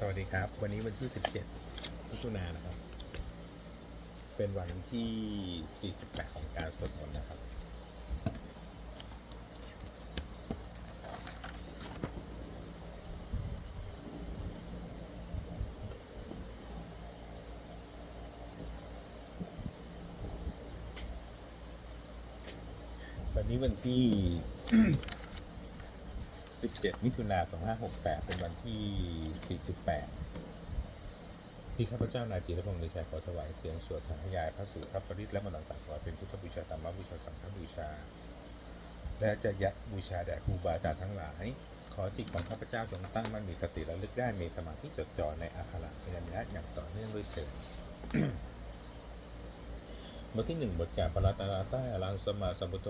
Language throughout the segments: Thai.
สวัสดีครับ วันนี้วันที่ 17มิถุนายนนะครับ เป็นวันที่ 48 ของการสวดมนต์นะครับ วันนี้วันที่ 17 มิถุนา2568 เป็นวันที่ 48 ที่ข้าพเจ้านายจีรพงศ์นิชัยขอถวายเสียงสวดทางยายพระสูตรพระปริตและมนต์ต่างๆขอเป็นพุทธบูชาธรรมบูชาสังฆบูชา และจะยะบูชาแด่ครูบาอาจารย์ทั้งหลาย ขอจิตของข้าพเจ้าจงตั้งมั่นมีสติระลึกได้มีสมาธิจดจ่อในอัคระพยัญชนะอย่างต่อเนื่องด้วยเถิดบทที่หนึ่งบทการปรัตนาใต้อรังสมมาสัมพุทโธ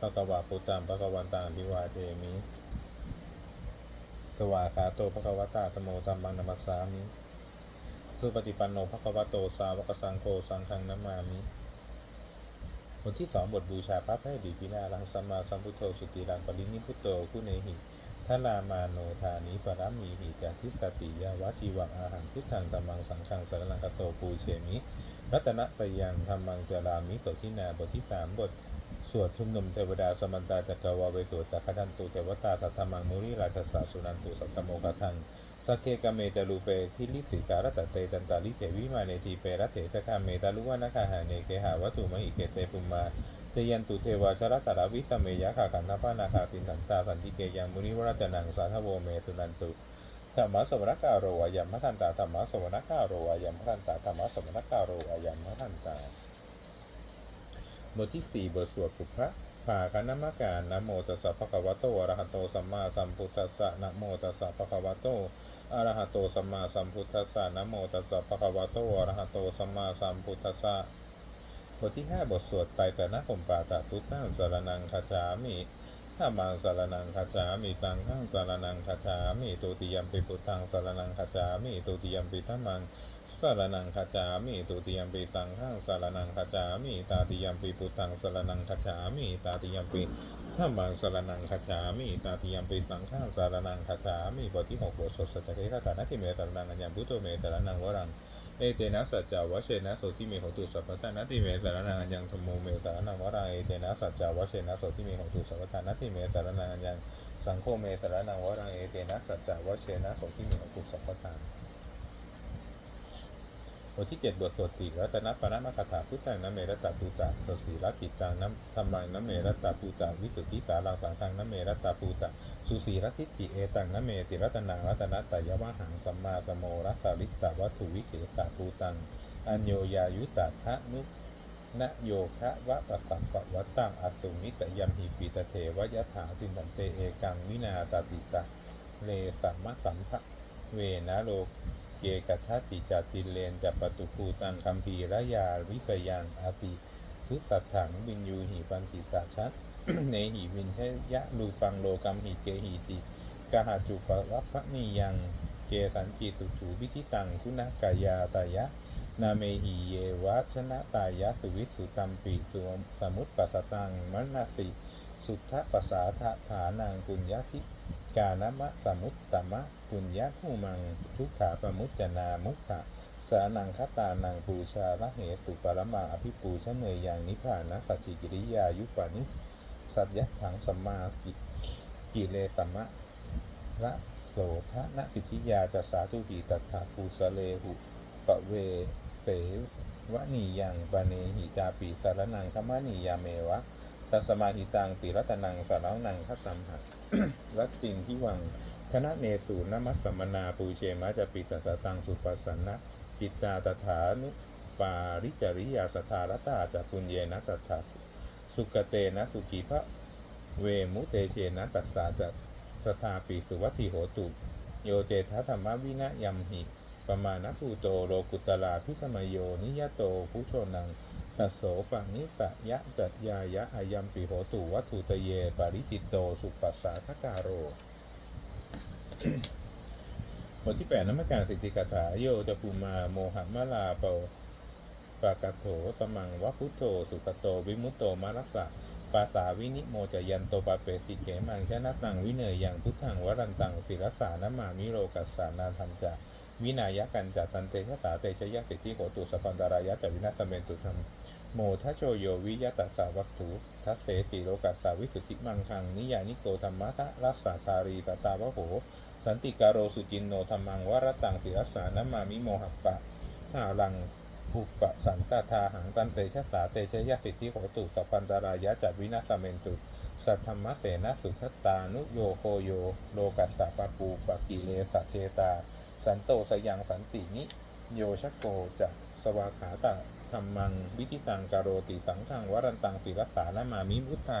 ภะคะวะปุตตังภะคะวันตังอภิวาเทมิ สวาคาโตภะควตาธโมตัมมังนัมสสามิสุปฏิปันโนภะควโตสาวกสังโฆสังฆังนัมามิบทที่สองบทบูชาพระพระดีพินารังสัมมาสัมพุทโธสุติรังปรินิพุตโตคุเนหิทารามาโนธานิปรามีหิจาทิสติยาวชีวังอาหังพุทธังตัมมังสังฆังสรนังคโตปูเชมิ รัตนตยังธรรมังจารามิโสทินาบทที่สามบท สวดชุมนุมเทวดาสมันตาจักรวาเวสุตะคดันตุเทวตาสัทธมังมุริราชสาสุนันตุสัทธโมกทังสักเคกเมจารูเปทิลิสิการตะเตตันตาลิเถวิมาเนทีเปรตเถจคาเมตาลุวานาคาหาเนเกหาวัตุมหิเกเตปุมมาเจยันตุเทวาชรตราวิสเมยะขาขันธปานาคาตินทันตาสันติเกยังมุนิวราจนังสาทโวเมสุนันตุ ธรรมะสวรกาโรอายมมะทันตาธรรมะสวรกาโรอายมมะทันตาธรรมะสวรกาโรอายมมะทันตาบทที่สี่บทสวดปุพพะภาคณมการนะโมตัสสะภะคะวะโตอะระหะโตสัมมาสัมพุทธัสสะนะโมตัสสะภะคะวะโตอะระหะโตสัมมาสัมพุทธัสสะนะโมตัสสะภะคะวะโตอะระหะโตสัมมาสัมพุทธัสสะบทที่ห้าบทสวดไตรตรณคมปาตะทุตังสารนังคาจามิ ธรรมังสารนังคาจามิสังฆังสารนังคาจามิตุติยมปิพุทธังสารนังคาจามิตุติยมปิธมมังสารนังคาจามิตุติยมปีสังฆังสารนังคาจามิตาติยมปีพุทธังสารนังคาจามิตาติยมปีธรรมังสารนังคาจามิตาติยมปีสังฆังสารนังคาจามิบทที่หกบทสดสัจเกตานาทิเมตานังอัญญพุทโธเมตานังวรัง เอเตนะสัจจาวเชนะโสทิเมหตุสัพพทานะติเมสารนังอัญญังธโมเมสารนังวราเอเตนะสัจจาวเชนะโสทิเมหตุสัพพทานะติเมสารนังอัญญังสังโฆเมสารนังวราเอเตนะสัจจาวเชนะโสทิเมหตุสัพพทาน บทที่เจ็ดบทสวดติรัตนปรมคาถาพุทธังนเมรตตปูตะสสีรักิตังน้ธรรมังนเมรตตปูตะวิสุทธิสารังสังฆังนเมรตตปูตะสุสีรัติจิเอตังนเมติรัตนังรัตนัตตยวะหังสัมมาสโมรัสาริตตวัตถุวิเศษาปูตัง อัญโยยายุตตะทะนุนโยคะวะปะสัมปะวัตตังอสุมิตยัมหิปิตเทวยถาตินตันเตเอกังวินาตติตะเลสัมมะสัมภะเวนะโล เกกัทัตติจติเลนจัปตุภูตังคัมภีระยาวิกยังอาติทุสัตถังบินยูหิปันติตาชัดเนหิวินเทยะรูปังโลกัมหิเกหิติกหาจุปวัพพะนิยังเกสันจิสุถูวิธิตังคุณกายาตายะ นาเมหิเยวะชนะตายะสุวิสุตัมปิสุสมุตปัสสตังมนสิ สุทธปัสสาทะฐานังปุญญาธิกานมะสมุตตมะปุญญาภูมัง ทุกขาปมุจจนามุขะสานังคตานังปูชาละเหตุปรมาอภิปูชเนยอยังนิพพานะสัจจิกิริยายุปานิสัจยะถังสัมมากิกิเลสัมมะละโสทะนะสิทธิยาจะสาธุหิตัตถาภูสะเลหุปะเวเสวะนียังปะเนหิจาปิสารนังคมะนียาเมวะ ตัสมาหิตังติรัตนังสารนังคัตัมหะรัตตินที่วังคณะเนสูนมัสสมนาปูเชมะจะปิสัสตังสุปัสสนะจิตตาตถานุปาริจริยาสทารตาจะปุญเยนะตถาสุกเตนะสุขีพระเวมุเตเชนะตัสสาจะตถาปิสุวัตถิโหตุโยเจทัธรรมวินะยัมหิปมาณภูโตโลกุตลาพิสมโยนิยโตพุโชนัง ตัโสปังนิสะยะจัตยายะอายัมปิโหตุวัตถุตเย ปาริจิตโต สุปัสสาทการโรบทที่แปดนมัการสิทธิกถาโยจะภูมาโมหะมะลาเปปากาโถสมังวะพุทโธสุขโต วิมุตโตมารัสสะ ปาสาวินิโมจะยันโตปาเปสิเขมังชนะตังวิเนยยังพุทธังวรันตังติรสานะมามิโรกัสสานาทันจะวินายกันจะตันเตชะสาเตชะยสิทธิโหตุสปันดารายะจะวินาสเมนตุธรรมโมทัโชโยวิยตัสสาวัตถุทัสเสติโลกัสสาวิสุทธิมังคัง นิยานิโกธรรมะทะรัสสาคารีสตาวะโห สันติการโรสุจินโนธรรมังวรตังศิรสานะมามิโมหัปปะทาลัง อุปะสันตทาหังตันเตชะสาเตชะยะสิทธิโหตุสัพพันตารายะจัดวินาสเมนตุ สัทธรรมเสนสุขตานุโยโคโย โลกัสสะปะปูปะกิเลสะเชตา สันโตสยังสันตินิ โยชโกจะสวาขาตะธรรมัง วิธิตังการโรติสังฆังวรันตังศิรสานะมามิมุทธา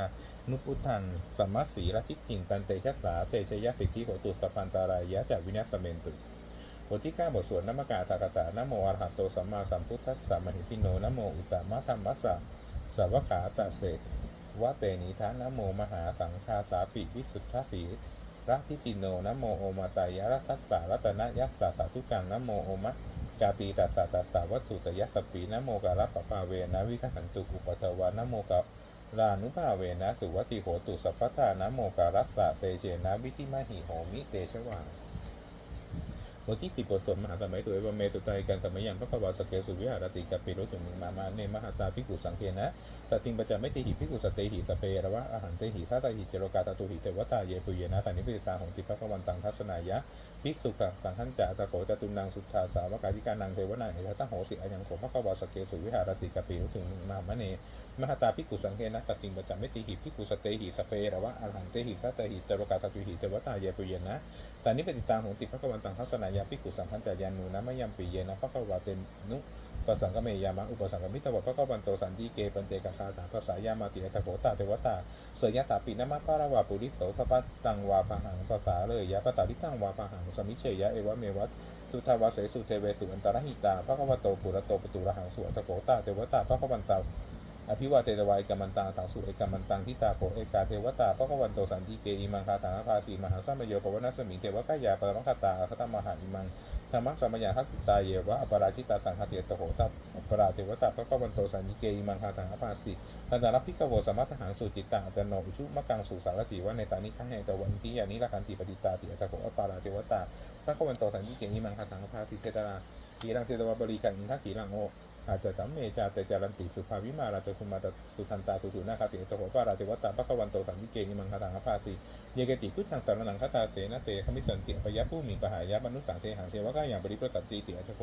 นุพุทธังสัมมาสีรทิฏฐิงตันเตชะสาเตชะยะสิทธิโหตุสัพพันตารายะจัดวินาสเมนตุ บทที่9บทสวดนมกาตากตานะโมอรหัตโตสัมมาสัมพุทธัสสะมหิทิโนนะโมอุตตมะธรรมัสสะสาวขาตะเสวะเตนิทานะโมมหาสังฆาสาปิวิสุทธสีรัทิติโนนะโมโอมาตายรัตสสะรัตนะยัสสะสาธุกังนะโมโอมะกาตีตัสสะตัสสะวัตถุตยัสสปีนะโมกาลปปาเวนะวิคันตุกุปตวานะโมกาลานุภาเวนะสุวัติโหตุสัพพทานะโมการัสสะเตเชนะวิธิมหิโหมิเตชวา บทที่สิบทสวดมหาสมัยตัวเอวเมสุตายกันสมัยยังพระกวาสเกสุวิหารติกัปปิโรจุมิมามาเนมหาตาพิกุสังเกนะสติงปัจจาไม่ติหิพิกุสเตหิสเปรวะอาหารเตหิทัตหิเจโรกาตตุหิเทวตาเยปุเยนะสันนิพิตาของติพระกวันตังทัศนายะภิกษุกัสังขันจะตะโกจตุนังสุทธาสาวกาธิการนังเทวนาเอตตะโหสิอายังโขพระกวาสเกสุวิหารติกัปปิโรจุมิมามาเน มหาตาพิกุสังเกนะสติงปัจจาไม่ติหิพิกุสเตหิสเประวะอาหารเตหิสัตหิเจโรกาตตุหิเทวตาเยปุเยนะสันนิปติตาของติพระกวันตังทัศนายาภิกุสังขันจายานูนะมยัมปีเยนะพระกวาเตนุปสังกเมยามะอุปสังกมิตวะพระกวันโตสันติเกปัญเจกคาถาภาษายามาติเอตโกตาเทวตาเสยยะตาปินะมะปาราวาปุริโสพระปัตตังวาปะหังภาษาเลยยะปะตาลิตังวาปะหังสมิเชยะเอวะเมวัตสุทาวาเสสุเทเวสุอันตรหิตาพระกวโตปุระโตปตุระหังสุอัตโกตาเทวตาพระกวันตา อภิวาเตตวายกามันตังถังสุเอกามันตังทิตาโปเอกาเทวตาพระกวันโตสันติเกอิมังคาถังภาสีมหาสัมโยปวนาสมิงเทวกายาปรมังคตาคตมหาอิมังธรรมสัมมยาทัตติตาเยวะอปราชิตาตังคเตตโหตัอปราเทวตาพระกวันโตสันติเกอิมังคาถังภาสีตันตารับพิกโวสมัตหังสุจิตตังอัตโนอุชุมะกังสุสารติวะในตานิขังแห่งตะวันทิยานิรักันติปฏิตาติอัตโหอปราเทวตาพระกวันโตสันติเกอิมังคาถังภาสีเทตราขีรังเทตวบริกันทักขีรังโอ อาจจะตัมเมชาเตจารันติสุภาวิมาราตคุมาตสุทันตาสุสุนาคาติโตโหปาราติวัตตาปะกวันโตสันติเกนิมังคาตังอภาสีเยเกติพุทธังสารนังคาตาเสนะเตขมิสันติปยะผู้มีปหายะมนุสสังเทหังเทวะกาอย่างบริปรสันติติอัจโข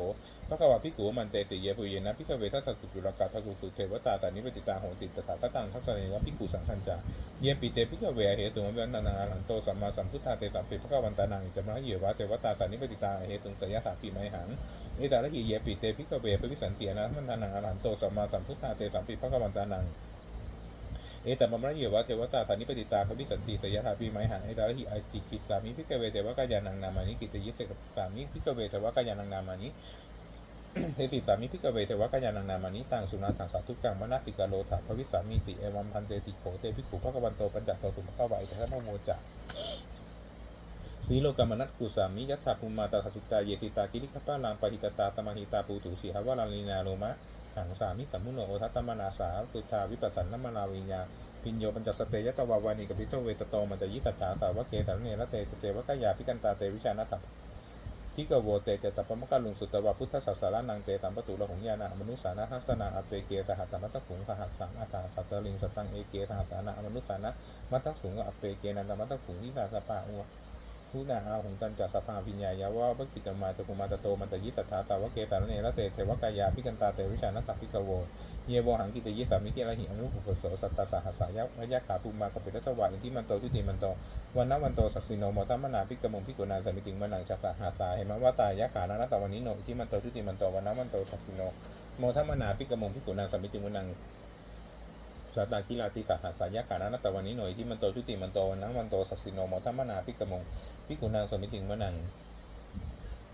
ปะกวาภิกขุมันเตสิเยปุเยนะภิกเวทัสสุจุรกาทกุสุเทวตาสันนิปติตาโหติตถาคตังทัสเนวะภิกขุสังคัญจาเยปิเตภิกเวเหตุมเวนนานาหันโตสัมมาสัมพุทธาเตสัมปิปะกวันตานังอิจมะเยวะเทวตาสันนิปติตาเหตุสยะถาปีไมหังเอตาละหิเยปิเตพิกเวปวิสันตินะมันนานังอรหันโตสัมมาสัมพุทธาเตสัมปิพระกวันตานัง เอตมัมระเยวะเทวตาสันนิปติตาภวิสันติสยถาปีไมหังเอตาลหิอจิกิสามิพิกเวเทวกายานังนามานิกิตยิสเสกสามิพิกเวเทวกายานังนามานิเทสิสามิพิกเวเทวกายานังนามานิตังสุนาถังสาธุกังมนาสิกาโลถาภวิสามิติเอวัมพันเตติโขเตพิขุพระกวันโตปัญจโสตุมะขวายเทนะโมจะ สีโลกามนัตกุสามิยัตถาภูมิมาตาสิตาเยสิตากิริคปาลังปหิตตาสมาหิตาปูตุสีหวาราลีนาโลมะหังสามิสัมมุโนโอทัตตมนาสาสุทาวิปัสสันนมนาวิญญาพิญโยปัญจสเตยตวาวานิกับพิโตเวตโตมันจะยิสัจฉาสาวะเกสันเนระเตเตวะกายาพิกันตาเตวิชานัตถพิกโวเตเตตปมกะลุงสุตวะพุทธศาสารานังเตตัมปตุระหงยานามนุสานะทัสนาอเปเกสหัตตมัตตขุงสหัสสังอาตาสัตตลิงสตังเอเกสหัสานะมนุสานะมัตตสุงอเปเกนันตมัตตขุงวิสาสปะอุ ทุนาอาหุงตันจัสสภาวิญญายาวะวะกิตมาจกุมาตโตมันตยิสัทธาตาวะเกตาเนระเตเทวกายาพิกันตาเตวิชานัตตพิกโวเยโวหังกิตยิสามิเกละหิอนุปุปโสสัตตสหัสายะวะยะขาภูมากับเปตตวะอินทิมันโตทุติมันโตวันนวันโตสัสสิโนมตัมมนาพิกมงพิกุนาสมิติงมนังชัสหาสาเหมะวะตายะขานานัตตวันนิโนอินทิมันโตทุติมันโตวันนวันโตสัสสิโนโมทัมมนาพิกมงพิกุนาสมิติงมนัง สัตตาคิลาติสหาสายะขานาตวันนี้หน่อยที่มันโตทุติมันโตวันนังวันโตสัสสิโนมทัมมนาพิกมงพิกุนางสมิติงมะนัง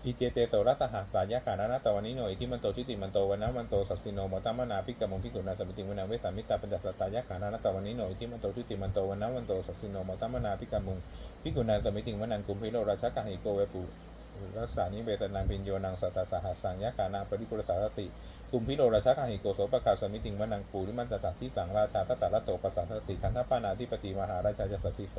อิเจเตโสรัสหัสสายะขานาตวันนี้หน่อยที่มันโตทุติมันโตวันนังวันโตสัสสิโนมทัมมนาพิกมงพิกุนางสมิติงมะนังเวสามิตาปัญจสัตตายะขานาตวันนี้หน่อยที่มันโตทุติมันโตวันนังวันโตสัสสิโนมทัมมนาพิกมงพิกุนางสมิติงมะนังกุมพิโรราชกะหิโกเวปุ รัสสานิเวสนังพินโยนังสัตตสหัสสังยะกานาปริกุลสารติกุมพิโรราชกังหิโกโสปกาสมิติงวนังปูริมันตตะที่สังราชาตตะระโตปสัสสติคันธปานาธิปติมหาราชาจสสสิโส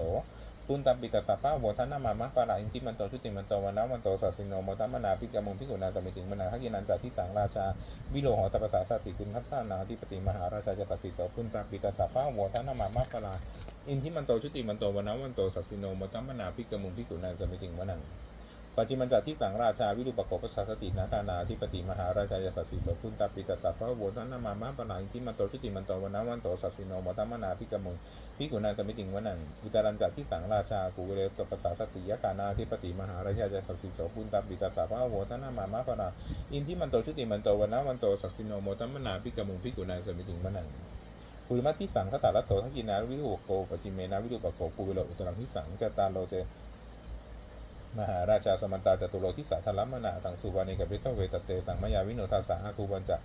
ปุณตัมปิตสัพพะโวทนามามะปาราอินทิมันโตชุติมันโตวันนามันโตสัสสิโนโมตัมนาปิกามุงพิกุณาสมิติงมนาทักยินันจัที่สังราชาวิโลหตปสาสติคุณทัพานาธิปติมหาราชาจสสสิโสปุณตัมปิตสัพพะโวทนามามะปาราอินทิมันโตชุติมันโตวันนามันโตสัสสิโนโมตัมนาปิกามุงพิกุณาสมิติงมนัง ปัจจิมันจัดที่สังราชาวิรุปโกปสัสตินาธานาธิปติมหาราชายสัสสิโสพุนตาปิจตตัพพะโวทนามามะปนังทิมันโตชุติมันโตวันนาวันโตสัสสิโนมตัมมนาพิกมุงพิกุณาสมิติงวนังอุจารันจัดที่สังราชากุเวเลตปสัสติยกานาธิปติมหาราชายสัสสิโสพุนตาปิจตตัพพะโวทนามามะปนังอินทิมันโตชุติมันโตวันนาวันโตสัสสิโนมตัมมนาพิกมุงพิกุณาสมิติงวนังปุริมาที่สังคตาละโตทักกินาวิรุปโกปจิเมนาวิรุปโกปุเวโลอุตรังที่สังจตาโลเต มหาราชาสมันตาจตุโลทิสาธลัมนาตังสุวานิกปิโตเวตเตสังมายาวิโนทาสาอาคูบัญจะ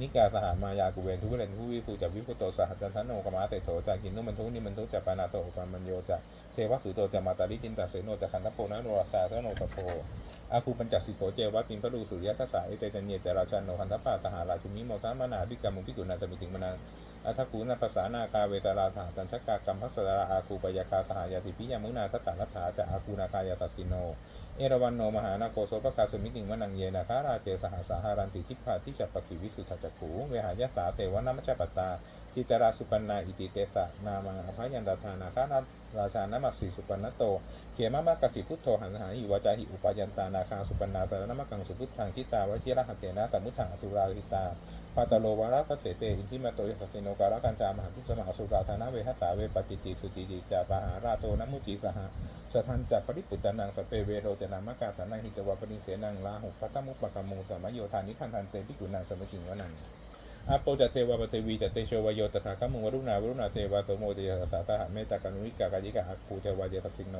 นิกาสหามายากุเวนทุเรนทุวิภูจับวิพุโตสหัจันทโนกมาเตโถจากินนุมันทุนิมันทุจัปานาโตปามัญโยจะเทวสุโตจะมาตาลิจินตาเสโนจะขันทโปนะโนราชาทโนปโพอาคูปัญจสิโกเจวะกินพระดูสุริยะสสาเอเตจันเยจราชันโนขันทปาสหาราชุมิโมทัมนาภิกรรมุพิกุณาจะมีถึงมนา อัทกูนภาษานาคาเวตาราถาตันชกากรรมพัสราอาคูปยาคาสหายาติพิยามุนาทัตตารัฐาจะอาคูนาคายาตัสสิโน เอราวันโนมหานาโกโสปกาสุมิติงวนังเยนาคาราเจสหสาหารันติทิพาทิจปกิวิสุทธจักขูเวหายาสาเตวนามัจจปตาจิตราสุปันนาอิติเตสะนามังอภัยันตทานาคารา ราชานามัสสีสุปันนโตเขียมามากสิพุทโธหันหาหิวาจาหิอุปายันตานาคาสุปันนาสารนมกังสุพุทธังทิตาวชิระหะเถนะสมุทถังอสุราหิตาปาตโลวาระพระเสเตอินทิมาโตยสัสสิโนการะกัญจามหาพิสมาสุราธานาเวหัสาเวปจิติสุติติจาปหาราโตนมุติสหะสทันจักปริปุตตนังสเปเวโรจนามกาสานังหิจวะปริเสนังลาหุพัตตมุปปะกมูสมโยธานิพันธันเตปิกุนังสมจิงวนัง อาโปจะเทวาปเทวีจะเตโชวโยตถาคมุงวรุณาวรุณาเทวาโสโมติยสาตหะเมตตากานุวิกากายิกาอาคูเทวาเยสัสิงโน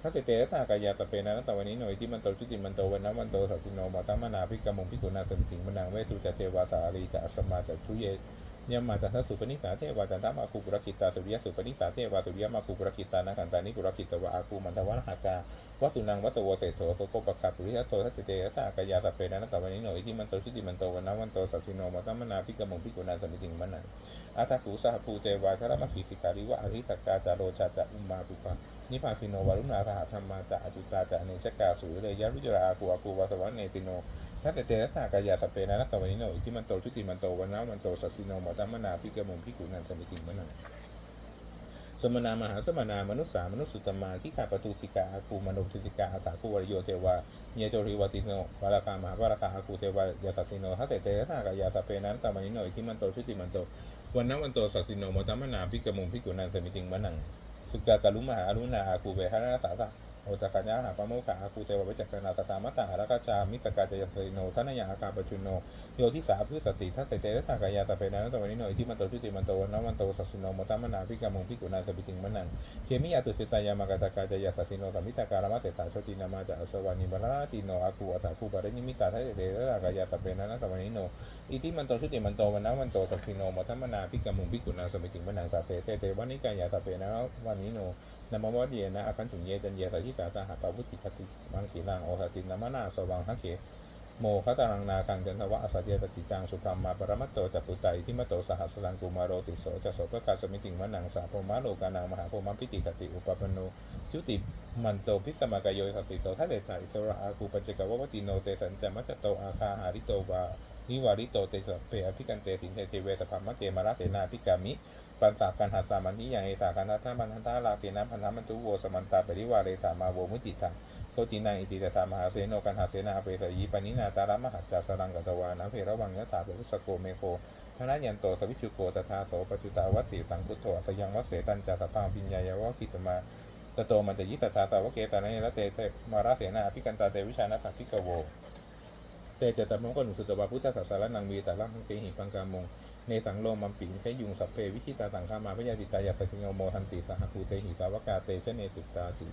ทัสเตตากายาตเปนะนตตวันนี้หน่อยที่มันโตชุติมันโตวันนะมันโตสัสิโนมาตัมมนาพิกมุงพิกุณาสมิติงมนังเวทุจะเทวาสาลีจะอัสสมาจะทุเย ยมมาจันทสุปนิสาเทวาจันทมาคูปุรคิตาสุริยสุปนิสาเทวาสุริยมาคูปุรคิตานาคันตานิปุรคิตวะอาคูมันทวะหากาวสุนังวัสโวเศโธโสโกปะคาปุริยโตทัจเตยตากายาตเปนะนัตตวันนี้หน่อยที่มันโตชุติมันโตวันนะวันโตสัสิโนมาตัมนาภิกมงพิกุณาสมิติงมนังอาทากุสหภูเตวาชรมขีสิการิวะอริตกาจาโรชาจะอุมมาปุปะนิพพาสิโนวารุณาสหธรรมาจะอจุตาจะเนชกาสุเลยยะรุจราอาคูอาคูวาสวะเนสิโน ถ้าเตเตตากายาสเปนะนัตตวันนี้โนอิที่มันโตชุติมันโตวันนะมันโตสัสสิโนมตัมมนาพิกมุงพิกุนันสมิติงมนังสมนามหาสมนามนุษสามนุษสุตมาที่ขาประตุสิกาอาคูมโนทุสิกาอาถาคูวรโยเทวาเยโจริวติโนวาราคามหาวาราคาอาคูเทวายาสัสสิโนถ้าเตเตตากายาสเปนะนัตตวันนี้โนอิที่มันโตชุติมันโตวันนะวันโตสัสสิโนมตัมมนาพิกมุงพิกุนันสมิติงมนังสุกากาลุมหาอรุณาอาคูเวหานาสาสะ โอตกัญญาหาปะโมขะอาคูเตวะวิจักรนาสตามะตาหารกาจามิตกาจยสริโนทนายาอาคาปจุนโนโยทิสาพืสติทัสเตเตตากายาตะเปนะนัตวันนี้โนอิที่มันโตชุติมันโตวันนวันโตสัสสิโนมตัมมนาพิกามงพิกุณาสปิติงมนังเคมิยาตุสิตายามากาตกาจยสัสิโนสัมมิตาการามะเสตาโชตินามาจะอสวานิบาราติโนอาคูอัตถาคูปะเรนิมิตาทัสเตเตตากายาตะเปนะนัตวันนี้โนอิที่มันโตชุติมันโตวันนวันโตสัสสิโนมตัมมนาพิกามงพิกุณาสปิติงมนังสาเตเตเตวันนี้กายาตะเปนะวันนี้โน นามวะเดียนะอาคันถุงเยจันเยตทิสาตาหาปาวุติคติมังสีลังโอคตินามนาสวังหะเขโมคตารังนาคังจันทวะอสัจเยตติจังสุพรมมาปรมัตโตจัปุตไตทิมโตสหัสลังกุมารโรติโสจะโสปกาสมิติงมนังสาโพมาโลกานังมหาโพมัมพิติกติอุปปโนชุติมันโตพิสมากโยสัสสิโสทะเลไทอิสระอาคูปัจเจกววัติโนเตสันจมัจจโตอาคาหาริโตวา นิวาริโตเตสเปอภิกันเตสินเทเทเวสภามะเกมาราเสนาภิกามิ ปันสาการหัสามันนิยังเอตาการทัตมันทันตาลาเกนะพันธมันตุโวสมันตาปริวาเรตามาโวมุติตาโคตินังอิติตตามหาเสโนกันหาเสนาเปตยีปนินาตารมหัจจาสรังกัตวานะเพระวังยะถาเปรุสโกเมโคธนะยันโตสวิชุโกตถาโสปจุตาวัสสีสังคุตโตสยังวัเสตันจาสตังปิญญายาวะกิตมาตโตมันจะยิสัทธาสาวเกตานะเนระเตเตมาราเสนาอภิกันตาเตวิชานะตัสิกโว เตจะตมงกนุสุตวาพุทธศาสารนังมีแต่ลังเตหิปังกามงเนสังโลมัมปิงใช้ยุงสัพเพวิชิตาต่างข้ามาพยาติตายาสกิโงโมทันติสหภูเตหิสาวกาเตชะเนสุตตาติ